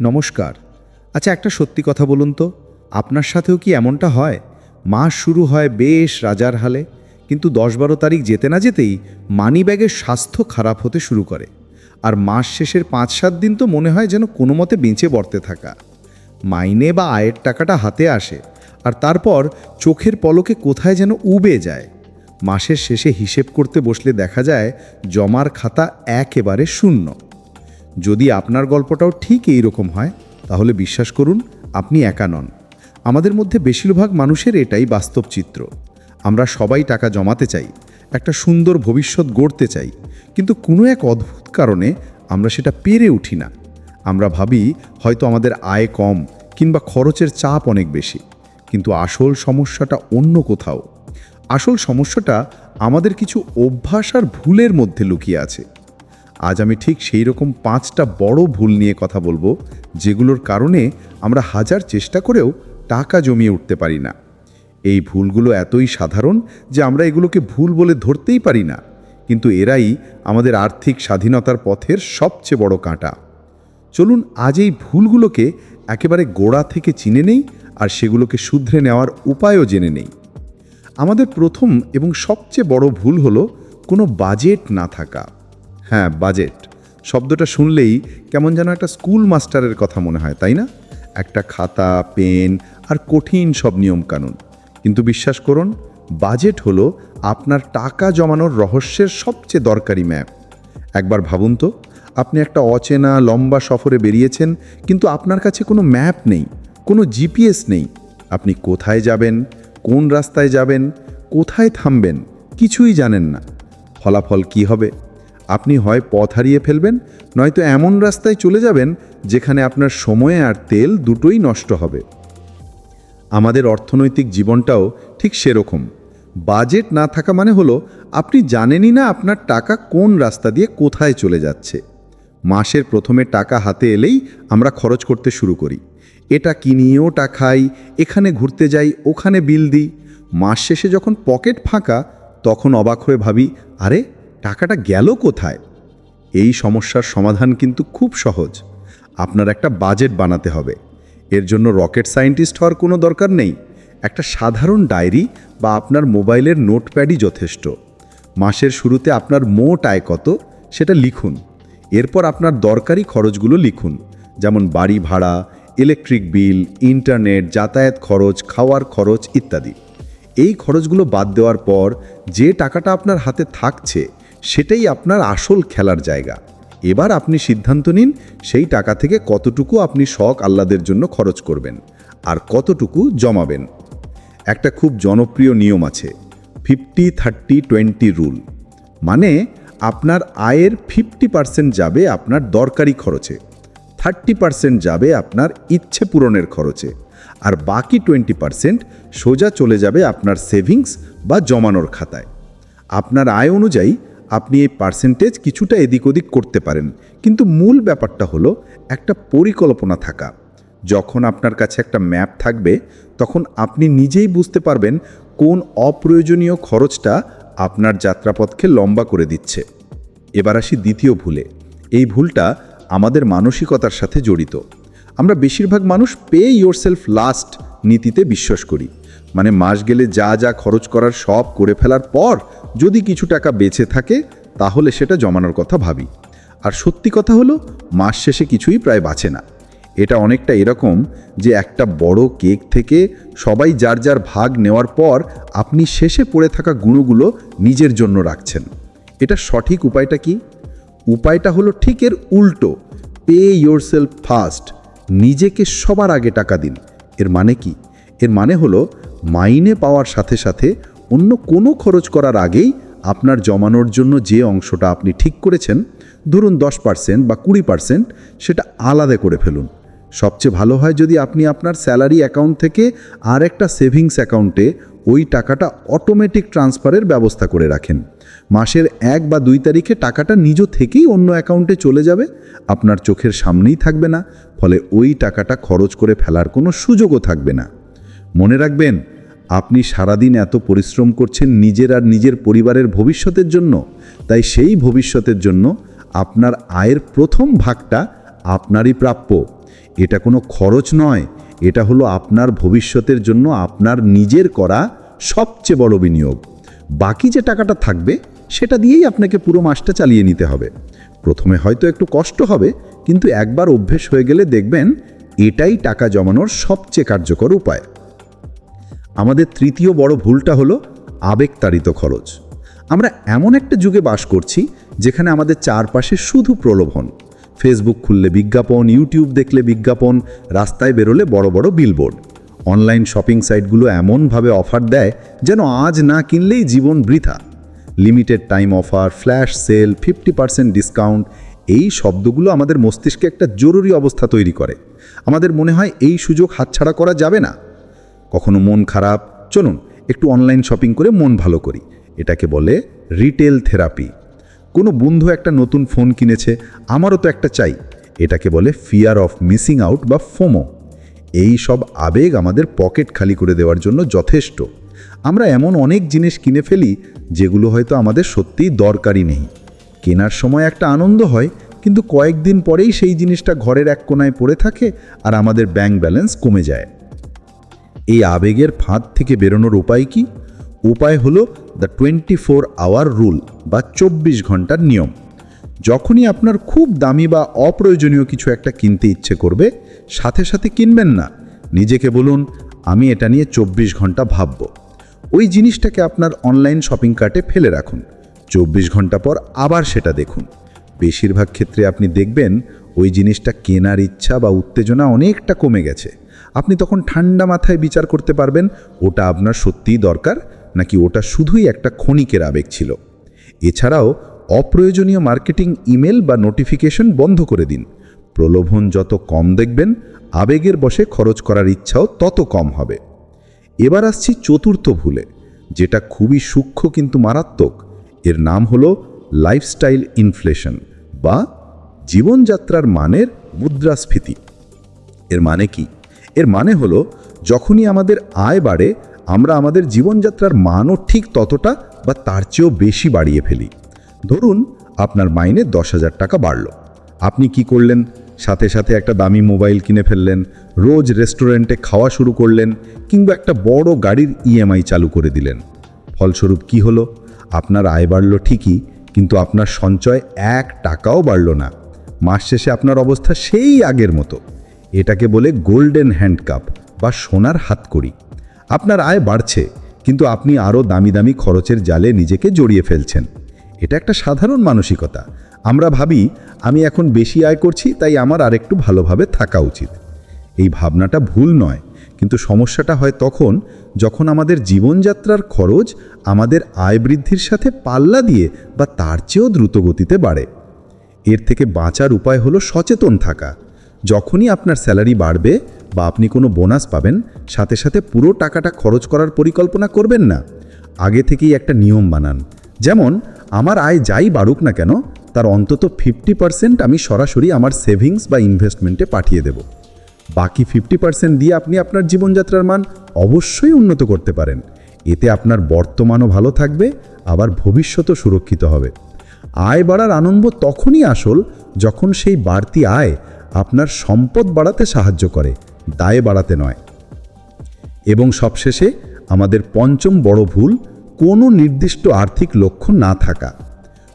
নমস্কার। আচ্ছা একটা সত্যি কথা বলুন তো। আপনার সাথেও কি এমনটা হয়? মাস শুরু হয় বেশ রাজার হালে, কিন্তু দশ বারো তারিখ যেতে না যেতেই মানি ব্যাগের স্বাস্থ্য খারাপ হতে শুরু করে। আর মাস শেষের পাঁচ সাত দিন তো মনে হয় যেন কোনো মতে বেঁচে বর্তে থাকা। মাইনে বা আয়ের টাকাটা হাতে আসে, আর তারপর চোখের পলকে কোথায় যেন উবে যায়। মাসের শেষে হিসেব করতে বসলে দেখা যায় জমার খাতা একেবারে শূন্য। যদি আপনার গল্পটাও ঠিক এই রকম হয়, তাহলে বিশ্বাস করুন, আপনি একা নন। আমাদের মধ্যে বেশিরভাগ মানুষের এটাই বাস্তব চিত্র। আমরা সবাই টাকা জমাতে চাই, একটা সুন্দর ভবিষ্যৎ গড়তে চাই, কিন্তু কোনো এক অদ্ভুত কারণে আমরা সেটা পেরে উঠি না। আমরা ভাবি, হয়তো আমাদের আয় কম কিংবা খরচের চাপ অনেক বেশি, কিন্তু আসল সমস্যাটা অন্য কোথাও। আসল সমস্যাটা আমাদের কিছু অভ্যাস আর ভুলের মধ্যে লুকিয়ে আছে। আজ আমি ঠিক সেই রকম পাঁচটা বড় ভুল নিয়ে কথা বলব, যেগুলোর কারণে আমরা হাজার চেষ্টা করেও টাকা জমিয়ে উঠতে পারি না। এই ভুলগুলো এতই সাধারণ যে আমরা এগুলোকে ভুল বলে ধরতেই পারি না, কিন্তু এরাই আমাদের আর্থিক স্বাধীনতার পথের সবচেয়ে বড় কাঁটা। চলুন আজ এই ভুলগুলোকে একেবারে গোড়া থেকে চিনে নেই আর সেগুলোকে শুধরে নেওয়ার উপায়ও জেনে নেই। আমাদের প্রথম এবং সবচেয়ে বড় ভুল হলো কোনো বাজেট না থাকা। হ্যাঁ বাজেট শব্দটা শুনলেই কেমন যেন একটা স্কুল মাস্টারের কথা মনে হয়, তাই না? একটা খাতা পেন আর কঠিন সব নিয়মকানুন। কিন্তু বিশ্বাস করুন বাজেট হলো আপনার টাকা জমানোর রহস্যের সবচেয়ে দরকারি ম্যাপ একবার ভাবুন তো, আপনি একটা অচেনা, লম্বা সফরে বেরিয়েছেন, কিন্তু আপনার কাছে কোনো ম্যাপ নেই, কোনো জিপিএস নেই। আপনি কোথায় যাবেন, কোন রাস্তায় যাবেন, কোথায় থামবেন, কিছুই জানেন না। ফলাফল কি হবে? আপনি হয় পথ হারিয়ে ফেলবেন, নয়তো এমন রাস্তায় চলে যাবেন যেখানে আপনার সময় আর তেল দুটোই নষ্ট হবে। আমাদের অর্থনৈতিক জীবনটাও ঠিক সেরকম। বাজেট না থাকা মানে হলো, আপনি জানেনই না আপনার টাকা কোন রাস্তা দিয়ে কোথায় চলে যাচ্ছে। মাসের প্রথমে টাকা হাতে এলেই আমরা খরচ করতে শুরু করি। এটা কিনি ওটা খাই, এখানে ঘুরতে যাই, ওখানে বিল দিই। মাস শেষে যখন পকেট ফাঁকা, তখন অবাক হয়ে ভাবি, আরে টাকাটা গেল কোথায়? এই সমস্যার সমাধান কিন্তু খুব সহজ। আপনার একটা বাজেট বানাতে হবে। এর জন্য রকেট সায়েন্টিস্ট হওয়ার কোনো দরকার নেই। একটা সাধারণ ডায়েরি বা আপনার মোবাইলের নোটপ্যাডই যথেষ্ট। মাসের শুরুতে আপনার মোট আয় কত সেটা লিখুন। এরপর আপনার দরকারি খরচগুলো লিখুন। যেমন বাড়ি ভাড়া, ইলেকট্রিক বিল, ইন্টারনেট, যাতায়াত খরচ, খাওয়ার খরচ ইত্যাদি। এই খরচগুলো বাদ দেওয়ার পর যে টাকাটা আপনার হাতে থাকছে সেটাই আপনার আসল খেলার জায়গা। এবার আপনি সিদ্ধান্ত নিন সেই টাকা থেকে কতটুকু আপনি শখ আহ্লাদের জন্য খরচ করবেন আর কতটুকু জমাবেন। একটা খুব জনপ্রিয় নিয়ম আছে ফিফটি থার্টি টোয়েন্টি রুল মানে আপনার আয়ের ফিফটি পার্সেন্ট যাবে আপনার দরকারি খরচে থার্টি পার্সেন্ট যাবে আপনার ইচ্ছে পূরণের খরচে আর বাকি টোয়েন্টি পার্সেন্ট সোজা চলে যাবে আপনার সেভিংস বা জমানোর খাতায়। আপনার আয় অনুযায়ী আপনি এই পার্সেন্টেজ কিছুটা এদিক ওদিক করতে পারেন। কিন্তু মূল ব্যাপারটা হলো একটা পরিকল্পনা থাকা। যখন আপনার কাছে একটা ম্যাপ থাকবে, তখন আপনি নিজেই বুঝতে পারবেন কোন অপ্রয়োজনীয় খরচটা আপনার যাত্রাপথকে লম্বা করে দিচ্ছে। এবার আসি দ্বিতীয় ভুলে। এই ভুলটা আমাদের মানসিকতার সাথে জড়িত। আমরা বেশিরভাগ মানুষ পে ইয়োরসেলফ লাস্ট নীতিতে বিশ্বাস করি। মানে মাস গেলে যা যা খরচ করার সব করে ফেলার পর যদি কিছু টাকা বেঁচে থাকে, তাহলে সেটা জমানোর কথা ভাবি। আর সত্যি কথা হলো, মাস শেষে কিছুই প্রায় বাঁচে না। এটা অনেকটা এরকম যে একটা বড় কেক থেকে সবাই যার যার ভাগ নেওয়ার পর আপনি শেষে পড়ে থাকা গুঁড়োগুলো নিজের জন্য রাখছেন। এটা সঠিক উপায়টা কি? উপায়টা হলো ঠিক এর উল্টো। পে ইয়োর সেলফ ফার্স্ট নিজেকে সবার আগে টাকা দিন। এর মানে কি? এর মানে হলো মাইনে পাওয়ার সাথে সাথে অন্য কোনো খরচ করার আগেই আপনার জমানোর জন্য যে অংশটা আপনি ঠিক করেছেন, ধরুন দশ পার্সেন্ট বা কুড়ি পার্সেন্ট সেটা আলাদা করে ফেলুন। সবচেয়ে ভালো হয় যদি আপনি আপনার স্যালারি অ্যাকাউন্ট থেকে আর একটা সেভিংস অ্যাকাউন্টে ওই টাকাটা অটোমেটিক ট্রান্সফারের ব্যবস্থা করে রাখেন। মাসের এক বা দুই তারিখে টাকাটা নিজ থেকেই অন্য অ্যাকাউন্টে চলে যাবে, আপনার চোখের সামনেই থাকবে না, ফলে ওই টাকাটা খরচ করে ফেলার কোনো সুযোগও থাকবে না। মনে রাখবেন, আপনি সারাদিন এত পরিশ্রম করছেন নিজের আর নিজের পরিবারের ভবিষ্যতের জন্য। তাই সেই ভবিষ্যতের জন্য আপনার আয়ের প্রথম ভাগটা আপনারই প্রাপ্য। এটা কোনো খরচ নয়, এটা হলো আপনার ভবিষ্যতের জন্য আপনার নিজের করা সবচেয়ে বড় বিনিয়োগ। বাকি যে টাকাটা থাকবে, সেটা দিয়েই আপনাকে পুরো মাসটা চালিয়ে নিতে হবে। প্রথমে হয়তো একটু কষ্ট হবে, কিন্তু একবার অভ্যেস হয়ে গেলে দেখবেন, এটাই টাকা জমানোর সবচেয়ে কার্যকর উপায়। আমাদের তৃতীয় বড় ভুলটা হলো আবেগতাড়িত খরচ। আমরা এমন একটা যুগে বাস করছি যেখানে আমাদের চারপাশে শুধু প্রলোভন। ফেসবুক খুললে বিজ্ঞাপন ইউটিউব দেখলে বিজ্ঞাপন, রাস্তায় বেরোলে বড় বড় বিলবোর্ড অনলাইন শপিং সাইটগুলো এমনভাবে অফার দেয় যেন আজ না কিনলেই জীবন বৃথা। Limited time offer flash sale fifty percent discount এই শব্দগুলো আমাদের মস্তিষ্কে একটা জরুরি অবস্থা তৈরি করে। আমাদের মনে হয় এই সুযোগ হাতছাড়া করা যাবে না। কখনো মন খারাপ? চলুন, একটু অনলাইন শপিং করে মন ভালো করি। এটাকে বলে রিটেল থেরাপি কোনো বন্ধু একটা নতুন ফোন কিনেছে, আমারও তো একটা চাই। এটাকে বলে ফিয়ার অফ মিসিং আউট বা ফোমো এই সব আবেগ আমাদের পকেট খালি করে দেওয়ার জন্য যথেষ্ট। আমরা এমন অনেক জিনিস কিনে ফেলি, যেগুলো হয়তো আমাদের সত্যিই দরকারই নেই। কেনার সময় একটা আনন্দ হয়, কিন্তু কয়েকদিন পরেই সেই জিনিসটা ঘরের এক কোনায় পড়ে থাকে আর আমাদের ব্যাংক ব্যালেন্স কমে যায়। এই আবেগের ফাঁদ থেকে বেরোনোর উপায় কি? উপায় হলো the twenty four hour rule বা চব্বিশ ঘণ্টার নিয়ম। যখনই আপনার খুব দামি বা অপ্রয়োজনীয় কিছু একটা কিনতে ইচ্ছে করবে, সাথে সাথে কিনবেন না। নিজেকে বলুন, আমি এটা নিয়ে চব্বিশ ঘণ্টা ভাবব। ওই জিনিসটাকে আপনার অনলাইন শপিং কার্টে ফেলে রাখুন। চব্বিশ ঘণ্টা পর আবার সেটা দেখুন। বেশিরভাগ ক্ষেত্রে আপনি দেখবেন, ওই জিনিসটা কেনার ইচ্ছা বা উত্তেজনা অনেকটা কমে গেছে। আপনি তখন ঠান্ডা মাথায় বিচার করতে পারবেন, ওটা আপনার সত্যিই দরকার, নাকি ওটা শুধুই একটা ক্ষণিকের আবেগ ছিল। এছাড়াও, অপ্রয়োজনীয় মার্কেটিং ইমেল বা নোটিফিকেশন বন্ধ করে দিন। প্রলোভন যত কম দেখবেন, আবেগের বসে খরচ করার ইচ্ছাও তত কম হবে। এবার আসছি চতুর্থ ভুলে, যেটা খুবই সূক্ষ্ম কিন্তু মারাত্মক। এর নাম হলো লাইফস্টাইল ইনফ্লেশন বা জীবনযাত্রার মানের মুদ্রাস্ফীতি। এর মানে কি? এর মানে হলো, যখনই আমাদের আয় বাড়ে, আমরা আমাদের জীবনযাত্রার মানও ঠিক ততটা বা তার চেয়েও বেশি বাড়িয়ে ফেলি। ধরুন, আপনার মাইনে দশ হাজার টাকা বাড়ল। আপনি কি করলেন? সাথে সাথে একটা দামি মোবাইল কিনে ফেললেন, রোজ রেস্টুরেন্টে খাওয়া শুরু করলেন, কিংবা একটা বড় গাড়ির ইএমআই চালু করে দিলেন। ফলস্বরূপ কি হলো? আপনার আয় বাড়ল ঠিকই, কিন্তু আপনার সঞ্চয় এক টাকাও বাড়ল না। মাস শেষে আপনার অবস্থা সেই আগের মতো। এটাকে বলে গোল্ডেন হ্যান্ডকাপ বা সোনার হাতকড়ি। আপনার আয় বাড়ছে, কিন্তু আপনি আরও দামি দামি খরচের জালে নিজেকে জড়িয়ে ফেলছেন। এটা একটা সাধারণ মানসিকতা। আমরা ভাবি, আমি এখন বেশি আয় করছি, তাই আমার আরেকটু ভালোভাবে থাকা উচিত। এই ভাবনাটা ভুল নয়, কিন্তু সমস্যাটা হয় তখন যখন আমাদের জীবনযাত্রার খরচ আমাদের আয় বৃদ্ধির সাথে পাল্লা দিয়ে বা তার চেয়েও দ্রুত গতিতে বাড়ে। এর থেকে বাঁচার উপায় হলো সচেতন থাকা। যখনই আপনার স্যালারি বাড়বে বা আপনি কোনো বোনাস পাবেন, সাথে সাথে পুরো টাকাটা খরচ করার পরিকল্পনা করবেন না। আগে থেকেই একটা নিয়ম বানান। যেমন, আমার আয় যাই বাড়ুক না কেন, তার অন্তত ফিফটি পার্সেন্ট আমি সরাসরি আমার সেভিংস বা ইনভেস্টমেন্টে পাঠিয়ে দেব। বাকি ফিফটি পার্সেন্ট দিয়ে আপনি আপনার জীবনযাত্রার মান অবশ্যই উন্নত করতে পারেন। এতে আপনার বর্তমানও ভালো থাকবে, আবার ভবিষ্যতও সুরক্ষিত হবে। আয় বাড়ার আনন্দ তখনই আসল যখন সেই বাড়তি আয় আপনার সম্পদ বাড়াতে সাহায্য করে, দায় বাড়াতে নয়। এবং সবশেষে আমাদের পঞ্চম বড় ভুল, কোনো নির্দিষ্ট আর্থিক লক্ষ্য না থাকা।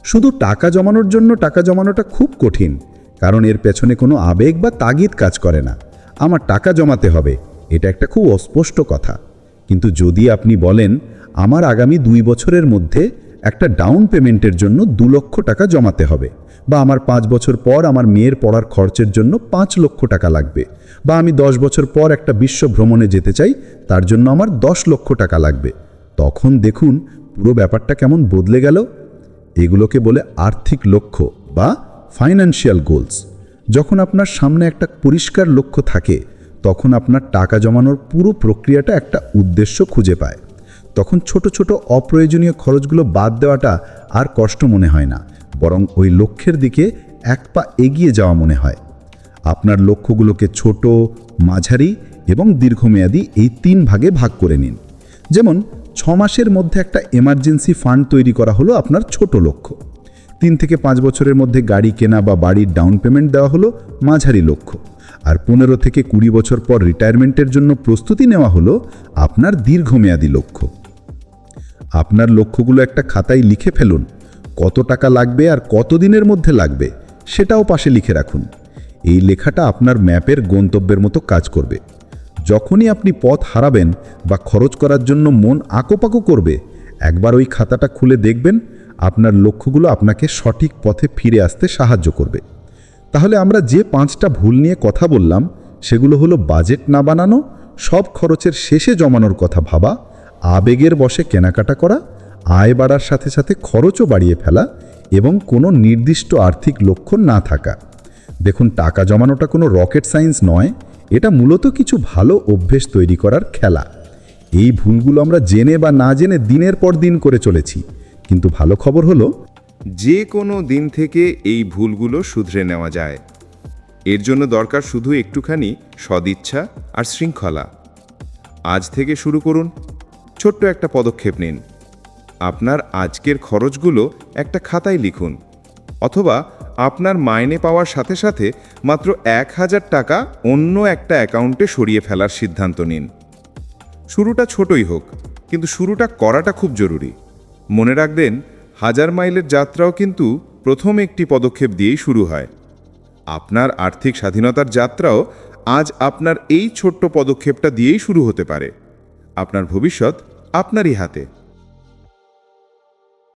শুধু টাকা জমানোর জন্য টাকা জমানোটা খুব কঠিন, কারণ এর পেছনে কোনো আবেগ বা তাগিদ কাজ করে না। আমার টাকা জমাতে হবে, এটা একটা খুব অস্পষ্ট কথা। কিন্তু যদি আপনি বলেন, আমার আগামী দুই বছরের মধ্যে একটা ডাউন পেমেন্টের জন্য দু লক্ষ টাকা জমাতে হবে। বা আমার পাঁচ বছর পর আমার মেয়ের পড়ার খরচের জন্য পাঁচ লক্ষ টাকা লাগবে। বা আমি দশ বছর পর একটা বিশ্ব ভ্রমণে যেতে চাই, তার জন্য আমার দশ লক্ষ টাকা লাগবে। তখন দেখুন পুরো ব্যাপারটা কেমন বদলে গেল। এগুলোকে বলে আর্থিক লক্ষ্য বা ফাইন্যান্সিয়াল গোলস যখন আপনার সামনে একটা পরিষ্কার লক্ষ্য থাকে, তখন আপনার টাকা জমানোর পুরো প্রক্রিয়াটা একটা উদ্দেশ্য খুঁজে পায়। তখন ছোট ছোট অপ্রয়োজনীয় খরচগুলো বাদ দেওয়াটা আর কষ্ট মনে হয় না, বরং ওই লক্ষ্যের দিকে এক পা এগিয়ে যাওয়া মনে হয়। আপনার লক্ষ্যগুলোকে ছোট, মাঝারি এবং দীর্ঘমেয়াদী এই তিন ভাগে ভাগ করে নিন। যেমন, ছ মাসের মধ্যে একটা এমার্জেন্সি ফান্ড তৈরি করা হলো আপনার ছোট লক্ষ্য। তিন থেকে পাঁচ বছরের মধ্যে গাড়ি কেনা বা বাড়ির ডাউন পেমেন্ট দেওয়া হলো মাঝারি লক্ষ্য। আর পনেরো থেকে কুড়ি বছর পর রিটায়ারমেন্টের জন্য প্রস্তুতি নেওয়া হলো আপনার দীর্ঘমেয়াদী লক্ষ্য। আপনার লক্ষ্যগুলো একটা খাতায় লিখে ফেলুন। কত টাকা লাগবে আর কত দিনের মধ্যে লাগবে, সেটাও পাশে লিখে রাখুন। এই লেখাটা আপনার ম্যাপের গন্তব্যের মতো কাজ করবে। যখনই আপনি পথ হারাবেন বা খরচ করার জন্য মন আঁকোপাকো করবে, একবার ওই খাতাটা খুলে দেখবেন, আপনার লক্ষ্যগুলো আপনাকে সঠিক পথে ফিরে আসতে সাহায্য করবে। তাহলে আমরা যে পাঁচটা ভুল নিয়ে কথা বললাম, সেগুলো হলো বাজেট না বানানো, সব খরচের শেষে জমানোর কথা ভাবা আবেগের বসে কেনাকাটা করা, আয় বাড়ার সাথে সাথে খরচও বাড়িয়ে ফেলা এবং কোনো নির্দিষ্ট আর্থিক লক্ষ্য না থাকা। দেখুন, টাকা জমানোটা কোনো রকেট সায়েন্স নয়, এটা মূলত কিছু ভালো অভ্যেস তৈরি করার খেলা। এই ভুলগুলো আমরা জেনে বা না জেনে দিনের পর দিন করে চলেছি। কিন্তু ভালো খবর হলো, যে কোনো দিন থেকে এই ভুলগুলো শুধরে নেওয়া যায়। এর জন্য দরকার শুধু একটুখানি সদিচ্ছা আর শৃঙ্খলা। আজ থেকে শুরু করুন। ছোট্ট একটা পদক্ষেপ নিন। আপনার আজকের খরচগুলো একটা খাতায় লিখুন, অথবা আপনার মাইনে পাওয়ার সাথে সাথে মাত্র এক হাজার টাকা অন্য একটা অ্যাকাউন্টে সরিয়ে ফেলার সিদ্ধান্ত নিন। শুরুটা ছোটই হোক, কিন্তু শুরুটা করাটা খুব জরুরি। মনে রাখবেন, হাজার মাইলের যাত্রাও কিন্তু প্রথম একটি পদক্ষেপ দিয়েই শুরু হয়। আপনার আর্থিক স্বাধীনতার যাত্রাও আজ আপনার এই ছোট্ট পদক্ষেপটা দিয়েই শুরু হতে পারে। আপনার ভবিষ্যৎ আপনারই হাতে।